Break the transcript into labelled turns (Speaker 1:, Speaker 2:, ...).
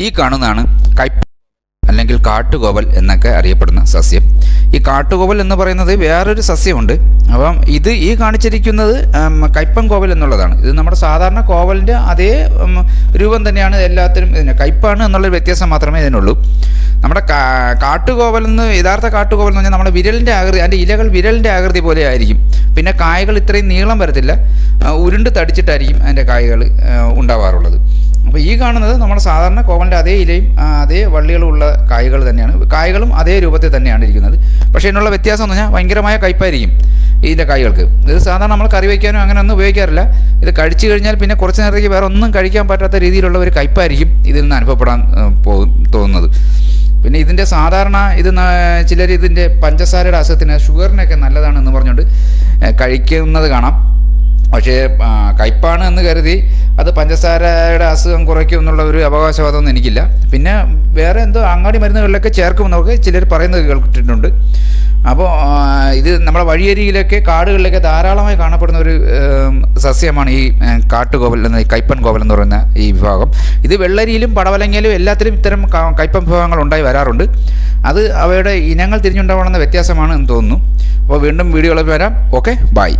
Speaker 1: ഈ കാണുന്നതാണ് കൈപ്പ അല്ലെങ്കിൽ കാട്ടുകോവൽ എന്നൊക്കെ അറിയപ്പെടുന്ന സസ്യം. ഈ കാട്ടുകോവൽ എന്ന് പറയുന്നത് വേറൊരു സസ്യമുണ്ട്. അപ്പം ഇത് ഈ കാണിച്ചിരിക്കുന്നത് കയ്പൻ കോവൽ എന്നുള്ളതാണ്. ഇത് നമ്മുടെ സാധാരണ കോവലിന്റെ അതേ രൂപം തന്നെയാണ് എല്ലാത്തിനും ഇതിന്. കയ്പാണ് എന്നുള്ളൊരു വ്യത്യാസം മാത്രമേ ഇതിനുള്ളൂ. നമ്മുടെ കാട്ടുകോവൽ എന്ന് യഥാർത്ഥ കാട്ടുകോവൽ എന്ന് പറഞ്ഞാൽ നമ്മുടെ വിരലിന്റെ ആകൃതി അതിന്റെ ഇലകൾ വിരലിന്റെ ആകൃതി പോലെ ആയിരിക്കും. പിന്നെ കായകൾ ഇത്രയും നീളം വരത്തില്ല. ഉരുണ്ട് തടിച്ചിട്ടായിരിക്കും അതിന്റെ കായകൾ ഉണ്ടാവാറുള്ളത്. അപ്പോൾ ഈ കാണുന്നത് നമ്മുടെ സാധാരണ കോവലിന്റെ അതേ ഇലയും അതേ വള്ളികളും ഉള്ള കായകൾ തന്നെയാണ്. കായകളും അതേ രൂപത്തിൽ തന്നെയാണ് ഇരിക്കുന്നത്. പക്ഷേ ഇതിനുള്ള വ്യത്യാസം എന്ന് പറഞ്ഞാൽ ഭയങ്കരമായ കയ്പായിരിക്കും ഇതിന്റെ കായ്കൾക്ക്. ഇത് സാധാരണ നമ്മൾ കറി വയ്ക്കാനോ അങ്ങനെ ഒന്നും ഉപയോഗിക്കാറില്ല. ഇത് കഴിച്ചു കഴിഞ്ഞാൽ പിന്നെ കുറച്ച് നേരത്തേക്ക് വേറെ ഒന്നും കഴിക്കാൻ പറ്റാത്ത രീതിയിലുള്ള ഒരു കയ്പായിരിക്കും ഇതിൽ നിന്ന് അനുഭവപ്പെടാൻ തോന്നുന്നത്. പിന്നെ ഇതിന്റെ സാധാരണ ഇത് ചിലർ ഇതിന്റെ പഞ്ചസാരയുടെ അസുഖത്തിന് ഷുഗറിനൊക്കെ നല്ലതാണെന്ന് പറഞ്ഞുകൊണ്ട് കഴിക്കുന്നത് കാണാം. പക്ഷേ കയ്പാണ് എന്ന് കരുതി അത് പഞ്ചസാരയുടെ അസുഖം കുറയ്ക്കും എന്നുള്ള ഒരു അവകാശവാദമൊന്നും എനിക്കില്ല. പിന്നെ വേറെ എന്തോ അങ്ങാടി മരുന്നുകളിലൊക്കെ ചേർക്കുമെന്നൊക്കെ ചിലർ പറയുന്നത് കേട്ടിട്ടുണ്ട് അപ്പോൾ ഇത് നമ്മുടെ വഴിയരികിലൊക്കെ കാടുകളിലൊക്കെ ധാരാളമായി കാണപ്പെടുന്ന ഒരു സസ്യമാണ് ഈ കാട്ടുകോവൽ എന്ന ഈ കയ്പ്പൻ കോവൽ എന്ന് പറയുന്ന ഈ വിഭാഗം. ഇത് വെള്ളരിയിലും പടവലങ്ങയിലും എല്ലാത്തിലും ഇത്തരം കൈപ്പൻ വിഭാഗങ്ങൾ ഉണ്ടായി വരാറുണ്ട്. അത് അവയുടെ ഇനങ്ങൾ തിരിഞ്ഞുണ്ടാവണമെന്ന വ്യത്യാസമാണ് എന്ന് തോന്നുന്നു. അപ്പോൾ വീണ്ടും വീഡിയോകളിൽ വരാം. Okay bye.